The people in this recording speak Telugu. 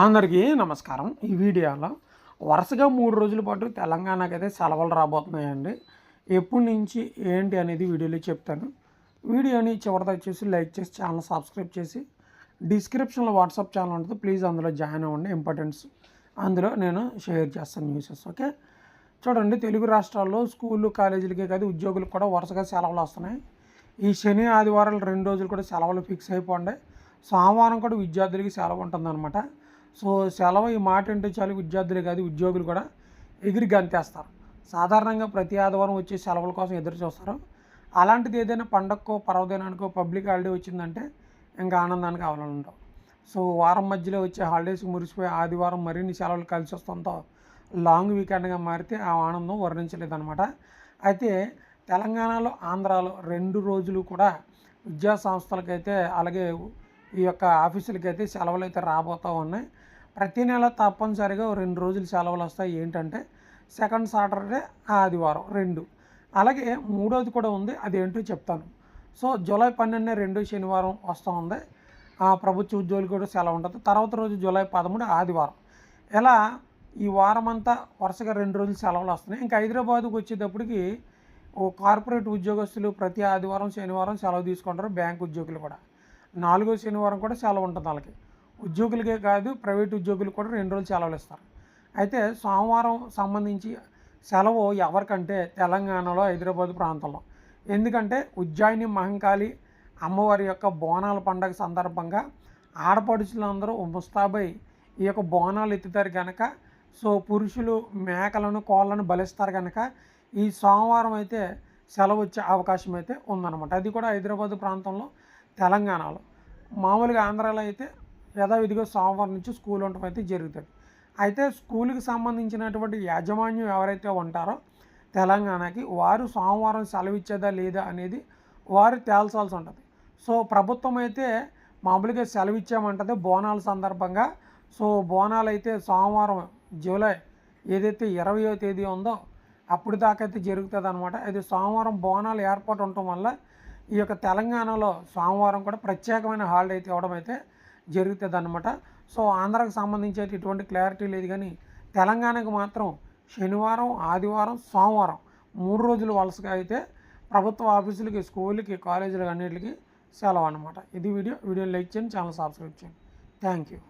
అందరికీ నమస్కారం. ఈ వీడియోలో వరుసగా మూడు రోజుల పాటు తెలంగాణకి అయితే సెలవులు రాబోతున్నాయండి. ఎప్పటి నుంచి ఏంటి అనేది వీడియోలో చెప్తాను. వీడియోని చివరిదాకా చేసి లైక్ చేసి ఛానల్ సబ్స్క్రైబ్ చేసి డిస్క్రిప్షన్లో వాట్సాప్ ఛానల్ ఉంటుంది. ప్లీజ్ అందులో జాయిన్ అవ్వండి. ఇంపార్టెన్స్ అందులో నేను షేర్ చేస్తాను న్యూసెస్ ఓకే? చూడండి తెలుగు రాష్ట్రాల్లో స్కూళ్ళు కాలేజీలకే కాదు ఉద్యోగులకు కూడా వరుసగా సెలవులు వస్తున్నాయి. ఈ శని ఆదివారాలు రెండు రోజులు కూడా సెలవులు ఫిక్స్ అయిపోండి. సోమవారం కూడా విద్యార్థులకి సెలవు ఉంటుందన్నమాట. సో సెలవు ఈ మాట అంటే చాలు విద్యార్థులే కాదు ఉద్యోగులు కూడా ఎగిరి గంతేస్తారు సాధారణంగా ప్రతి ఆదివారం వచ్చే సెలవుల కోసం ఎదురు చూస్తారు. అలాంటిది ఏదైనా పండగకో పర్వదినానికో పబ్లిక్ హాలిడే వచ్చిందంటే ఇంకా ఆనందానికి అవలం ఉండవు. సో వారం మధ్యలో వచ్చే హాలిడేస్ మురిసిపోయి ఆదివారం మరిన్ని సెలవులు కలిసి వస్తుందో లాంగ్ వీకెండ్గా మారితే ఆ ఆనందం వర్ణించలేదన్నమాట. అయితే తెలంగాణలో ఆంధ్రాలో రెండు రోజులు కూడా విద్యా సంస్థలకైతే అలాగే ఈ యొక్క ఆఫీసులకైతే సెలవులు అయితే రాబోతూ ఉన్నాయి. ప్రతి నెల తప్పనిసరిగా రెండు రోజులు సెలవులు వస్తాయి. ఏంటంటే సెకండ్ సాటర్డే ఆదివారం రెండు. అలాగే మూడోది కూడా ఉంది అదేంటో చెప్తాను. సో జూలై పన్నెండున రెండు శనివారం వస్తూ ఉంది. ఆ ప్రభుత్వ ఉద్యోగులు కూడా సెలవు ఉంటుంది తర్వాత రోజు జూలై పదమూడు ఆదివారం. ఇలా ఈ వారం అంతా వరుసగా రెండు రోజులు సెలవులు వస్తున్నాయి. ఇంకా హైదరాబాద్కు వచ్చేటప్పటికి ఓ కార్పొరేట్ ఉద్యోగస్తులు ప్రతి ఆదివారం శనివారం సెలవు తీసుకుంటారు బ్యాంక్ ఉద్యోగులు కూడా. నాలుగో శనివారం కూడా సెలవు ఉంటుంది వాళ్ళకి. ఉద్యోగులకే కాదు ప్రైవేట్ ఉద్యోగులు కూడా రెండు రోజులు సెలవులు ఇస్తారు. అయితే సోమవారం సంబంధించి సెలవు ఎవరికంటే తెలంగాణలో హైదరాబాద్ ప్రాంతంలో. ఎందుకంటే ఉజ్జాయిని మహంకాళి అమ్మవారి యొక్క బోనాల పండగ సందర్భంగా ఆడపడుచులందరూ ముస్తాబై ఈ యొక్క బోనాలు ఎత్తుతారు కనుక సో పురుషులు మేకలను కోళ్ళను బలిస్తారు కనుక ఈ సోమవారం అయితే సెలవు వచ్చే అవకాశం అయితే ఉందన్నమాట. అది కూడా హైదరాబాద్ ప్రాంతంలో తెలంగాణలో. మామూలుగా ఆంధ్రాలో అయితే యథావిధిగా సోమవారం నుంచి స్కూల్ ఉండటం అయితే జరుగుతుంది. అయితే స్కూల్కి సంబంధించినటువంటి యాజమాన్యం ఎవరైతే ఉంటారో తెలంగాణకి వారు సోమవారం సెలవు ఇచ్చేదా లేదా అనేది వారు తేల్చాల్సి ఉంటుంది. సో ప్రభుత్వం అయితే మామూలుగా సెలవు ఇచ్చామంటది బోనాల సందర్భంగా. సో బోనాలు అయితే సోమవారం జూలై ఏదైతే ఇరవయో తేదీ ఉందో అప్పుడు దాకైతే అయితే జరుగుతుంది అనమాట ఇది సోమవారం బోనాలు ఏర్పాటు ఉండటం వల్ల ఈ యొక్క తెలంగాణలో సోమవారం కూడా ప్రత్యేకమైన హాలిడే అయితే ఇవ్వడం అయితే జరుగుతుంది అనమాట సో ఆంధ్రాకు సంబంధించి అయితే ఇటువంటి క్లారిటీ లేదు కానీ తెలంగాణకు మాత్రం శనివారం ఆదివారం సోమవారం మూడు రోజులు వలసగా అయితే ప్రభుత్వ ఆఫీసులకి స్కూల్కి కాలేజీలకి అన్నిటికి సెలవు అనమాట ఇది వీడియో. వీడియో లైక్ చేయండి ఛానల్ సబ్స్క్రైబ్ చేయండి. Thank you.